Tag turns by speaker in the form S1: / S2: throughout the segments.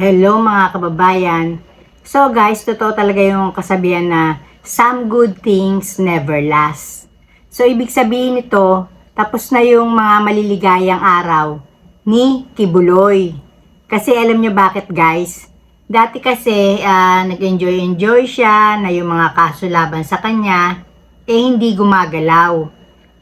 S1: Hello mga kababayan. So guys, totoo talaga yung kasabihan na some good things never last. So ibig sabihin nito, tapos na yung mga maliligayang araw ni Kibuloy. Kasi alam nyo bakit guys? Dati kasi ah, nag-enjoy-enjoy siya na yung mga kaso laban sa kanya, eh hindi gumagalaw.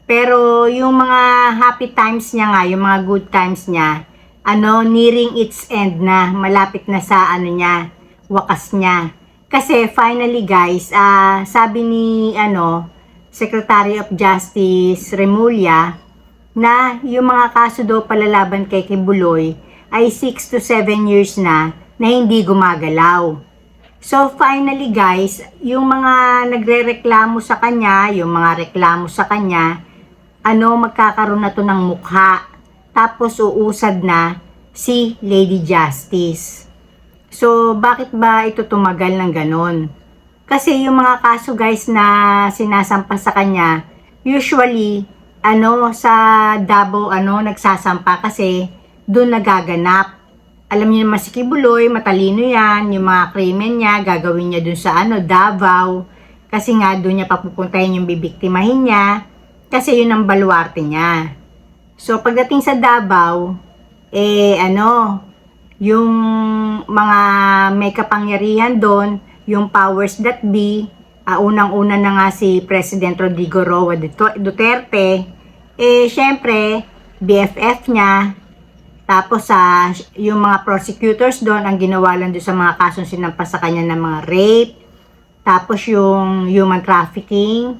S1: Pero yung mga happy times niya nga, yung mga good times niya, ano, nearing its end na, malapit na sa ano niya, wakas niya. Kasi finally guys, ah sabi ni ano, Secretary of Justice Remulla na yung mga kaso daw palalaban kay Kibuloy ay 6 to 7 years na na hindi gumagalaw. So finally guys, yung mga nagrereklamo sa kanya, yung mga reklamo sa kanya, ano magkakaroon na to ng mukha. Tapos uusad na si Lady Justice. So bakit ba ito tumagal ng ganon? Kasi yung mga kaso guys na sinasampa sa kanya, usually ano sa Davao ano nagsasampa kasi doon nagaganap. Alam niyo naman si Kibuloy, matalino yan, yung mga krimen niya, gagawin niya doon sa ano, Davao. Kasi nga doon niya papupuntahin yung bibiktimahin niya. Kasi yun ang baluarte niya. So pagdating sa Davao, eh ano, yung mga may kapangyarihan doon, yung powers that be, ah, unang-una na nga si President Rodrigo Roa Duterte, eh syempre, BFF niya, tapos sa yung mga prosecutors doon, ang ginawa lang doon sa mga kasong sinampas sa kanya ng mga rape, tapos yung human trafficking,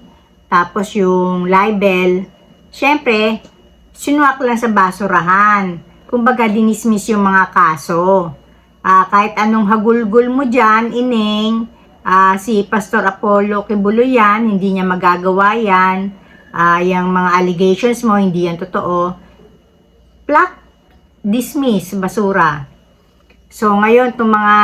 S1: tapos yung libel, syempre, sinuwak lang sa basurahan. Kumbaga, dinismiss yung mga kaso. Ah, kahit anong hagulgul mo dyan, ining, ah, si Pastor Apollo Kibulo yan, hindi niya magagawa yan. Ah, yung mga allegations mo, hindi yan totoo. Plak, dismiss, basura. So, ngayon, itong mga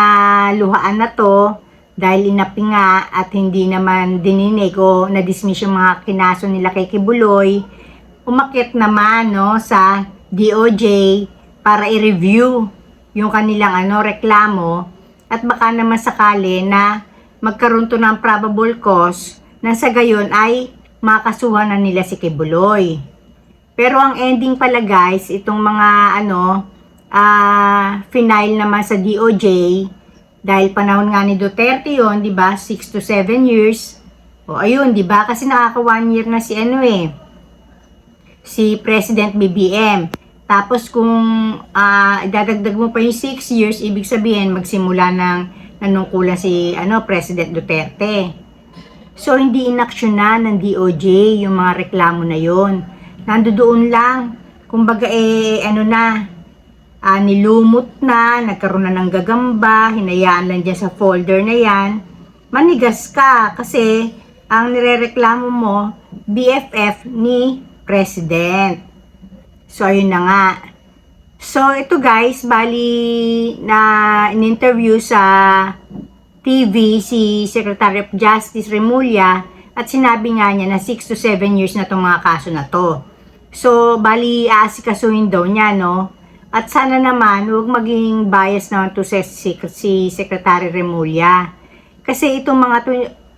S1: luhaan na to, dahil inapinga at hindi naman dininig o na-dismiss yung mga kinaso nila kay Kibuloy, umakit naman no, sa DOJ para i-review yung kanilang ano, reklamo at baka naman sakali na magkaroon to ng probable cause na sa gayon ay makasuhan na nila si Kibuloy. Pero ang ending pala guys, itong mga ano, ah final naman sa DOJ, dahil panahon nga ni Duterte yon, 'di ba? 6 to 7 years. O ayun, 'di ba? Kasi nakaka 1 year na si ano eh. Si President BBM. Tapos kung ah dadagdag mo pa yung 6 years, ibig sabihin magsimula ng nanungkulan si ano President Duterte. So hindi inaksyonan ng DOJ yung mga reklamo na yon. Nandoon lang. Kumbaga eh ano na, ah, nilumot na, nagkaroon na ng gagamba, hinayaan lang dyan sa folder na yan, manigas ka kasi ang nirereklamo mo, BFF ni President. So, ayun na nga. So, ito guys, bali na in-interview sa TV si Secretary of Justice Remulla at sinabi nga niya na 6 to 7 years na itong mga kaso na to. So, bali aasikasuhin daw niya, no? At sana naman, huwag maging bias naman to si, si, Secretary Remulla. Kasi itong mga to,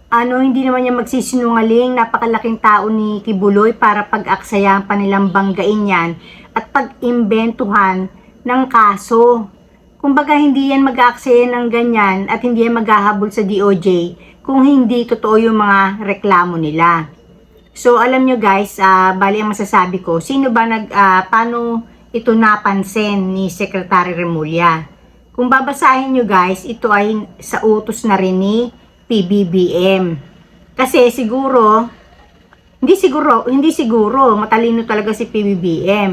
S1: ano, hindi naman niya magsisinungaling, napakalaking tao ni Kibuloy para pag-aksayahan pa nilang banggain yan at pag-imbentuhan ng kaso. Kumbaga, hindi yan mag-aaksaya ng ganyan at hindi yan maghahabol sa DOJ kung hindi totoo yung mga reklamo nila. So, alam nyo guys, ah, bali ang masasabi ko, sino ba nag, ah, paano ito napansin ni Secretary Remulla? Kung babasahin nyo guys, ito ay sa utos na rin ni PBBM. Kasi siguro, hindi siguro, hindi siguro, matalino talaga si PBBM.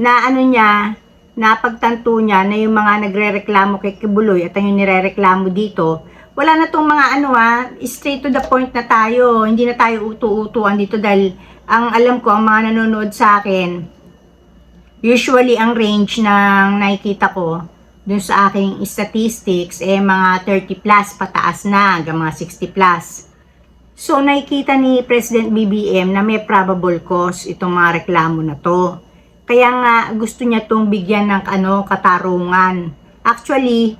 S1: Na ano niya, napagtanto niya na yung mga nagrereklamo kay Kibuloy at yung nirereklamo dito, wala na tong mga ano ah, straight to the point na tayo. Hindi na tayo utu-utuan dito dahil ang alam ko, ang mga nanonood sa akin, usually ang range ng nakikita ko dun sa aking statistics, eh mga 30 plus pataas na, hanggang mga 60 plus. So nakikita ni President BBM na may probable cause itong mga reklamo na to. Kaya nga gusto niya tong bigyan ng ano katarungan. Actually,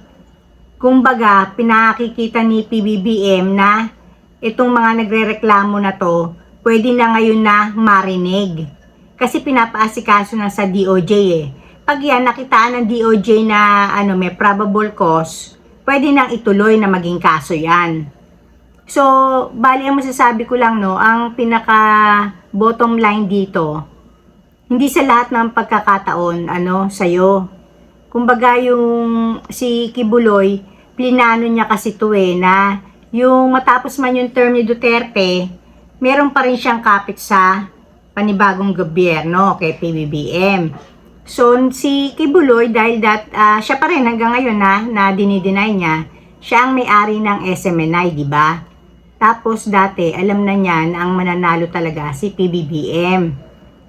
S1: kumbaga, pinakikita ni PBBM na itong mga nagrereklamo na to, pwede na ngayon na marinig. Kasi pinapaasikaso na sa DOJ eh. Pag yan, nakitaan ng DOJ na ano, may probable cause, pwede nang ituloy na maging kaso yan. So, bali ang masasabi ko lang no, ang pinaka bottom line dito, hindi sa lahat ng pagkakataon, ano, sa'yo. Kumbaga yung si Kibuloy, plinano niya kasi to eh, na yung matapos man yung term ni Duterte, meron pa rin siyang kapit sa panibagong gobyerno kay PBBM. So, si Kibuloy, dahil that, ah, siya pa rin hanggang ngayon na, na dinideny niya, siya ang may-ari ng SMNI, di ba? Tapos dati, alam na niya na ang mananalo talaga si PBBM.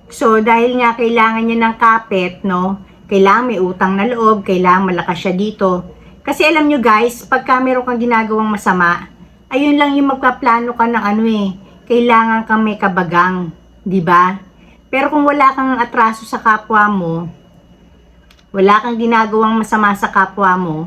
S1: So, dahil nga kailangan niya ng kapit, no? Kailangan may utang na loob, kailangan malakas siya dito. Kasi alam nyo guys, pagka meron kang ginagawang masama, ayun lang yung magpaplano ka ng ano eh. Kailangan kang may kabagang, di ba? Pero kung wala kang atraso sa kapwa mo, wala kang ginagawang masama sa kapwa mo,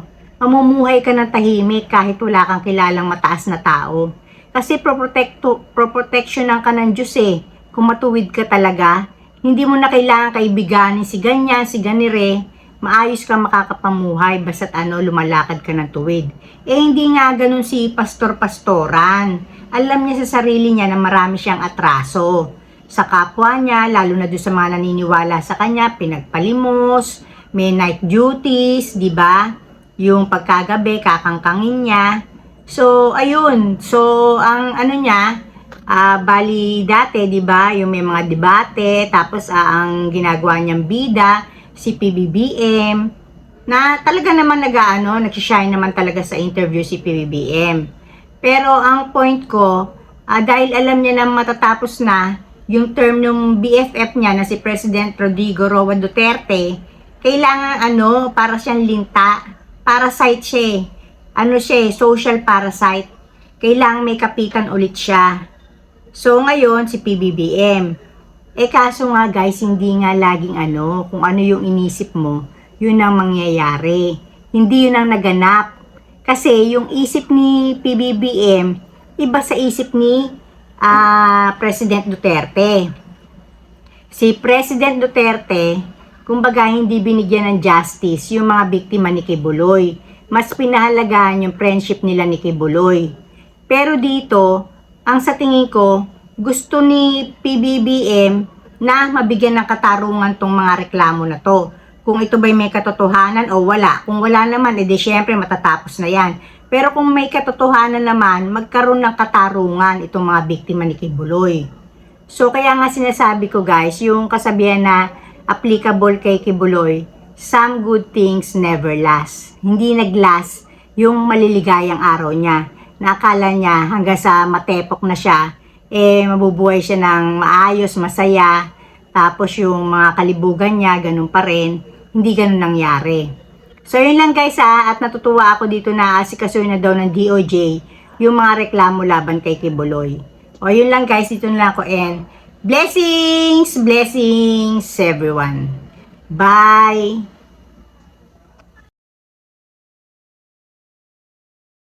S1: mamumuhay ka ng tahimik kahit wala kang kilalang mataas na tao. Kasi proprotecto, proprotectionan ka ng Diyos eh. Kung matuwid ka talaga, hindi mo na kailangan kaibiganin si ganyan, si ganire, maayos ka makakapamuhay basta't ano, lumalakad ka ng tuwid. Eh hindi nga ganun si pastor-pastoran. Alam niya sa sarili niya na marami siyang atraso. Sa kapwa niya, lalo na doon sa mga naniniwala sa kanya, pinagpalimos, may night duties, di ba? Yung pagkagabi, kakangkangin niya. So, ayun. So, ang ano niya, ah, bali dati, di ba, yung may mga debate, tapos ah, ang ginagawa niyang bida, si PBBM, na talaga naman nag-ano, nagsishine naman talaga sa interview si PBBM. Pero ang point ko, ah, dahil alam niya na matatapos na yung term ng BFF niya na si President Rodrigo Roa Duterte, kailangan ano, para siyang linta, parasite siya eh. Ano siya eh, social parasite. Kailangan may kapitan ulit siya. So ngayon, si PBBM. Eh kaso nga guys, hindi nga laging ano, kung ano yung inisip mo, yun ang mangyayari. Hindi yun ang naganap. Kasi yung isip ni PBBM, iba sa isip ni ah, President Duterte. Si President Duterte, kumbaga hindi binigyan ng justice yung mga biktima ni Kibuloy. Mas pinahalagaan yung friendship nila ni Kibuloy. Pero dito, ang sa tingin ko, gusto ni PBBM na mabigyan ng katarungan tong mga reklamo na to. Kung ito ba'y may katotohanan o wala. Kung wala naman, edi syempre matatapos na yan. Pero kung may katotohanan naman, magkaroon ng katarungan itong mga biktima ni Kibuloy. So kaya nga sinasabi ko guys, yung kasabihan na applicable kay Kibuloy, some good things never last. Hindi nag-last yung maliligayang araw niya. Nakala niya hanggang sa matepok na siya, eh mabubuhay siya ng maayos, masaya. Tapos yung mga kalibugan niya, ganun pa rin. Hindi ganun nangyari. So yun lang guys ha, at natutuwa ako dito na asikasuhin na daw ng DOJ yung mga reklamo laban kay Kibuloy. O yun lang guys, dito na lang ako and blessings, blessings everyone. Bye!